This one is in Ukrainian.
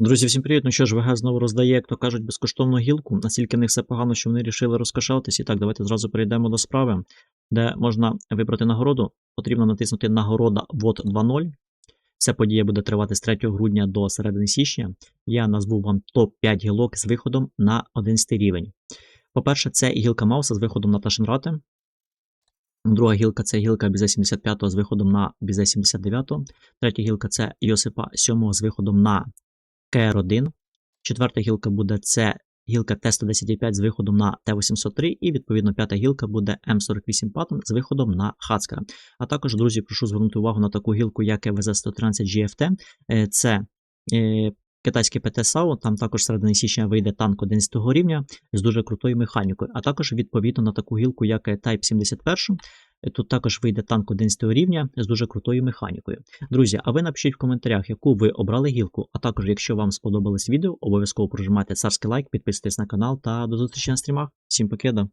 Друзі, всім привіт! Ну що ж, ВГ знову роздає, як то кажуть, безкоштовну гілку. Настільки в них все погано, що вони вирішили розкошатись. І так, давайте зразу перейдемо до справи, де можна вибрати нагороду. Потрібно натиснути нагорода ВОД 2.0. Ця подія буде тривати з 3 грудня до середини січня. Я назву вам топ-5 гілок з виходом на 11 рівень. По-перше, це гілка Мауса з виходом на Ташенрати. Друга гілка це гілка Бізе 75 з виходом на Бізе 79. Третя гілка це Йосипа 7 з виходом на КР1. Четверта гілка буде це гілка Т110.5 з виходом на Т803, і відповідно п'ята гілка буде М48 Patton з виходом на Хацкера. А також, друзі, прошу звернути увагу на таку гілку, як ВЗ113 GFT. Е, Це е, китайське ПТ САУ, там також середини січня вийде танк 11 рівня з дуже крутою механікою. А також відповідно на таку гілку, як Type 71. Е, Тут також вийде танк 11 рівня з дуже крутою механікою. Друзі, а ви напишіть в коментарях, яку ви обрали гілку. А також, якщо вам сподобалось відео, обов'язково прожимайте царський лайк, підписуйтесь на канал та до зустрічі на стрімах. Всім покеда!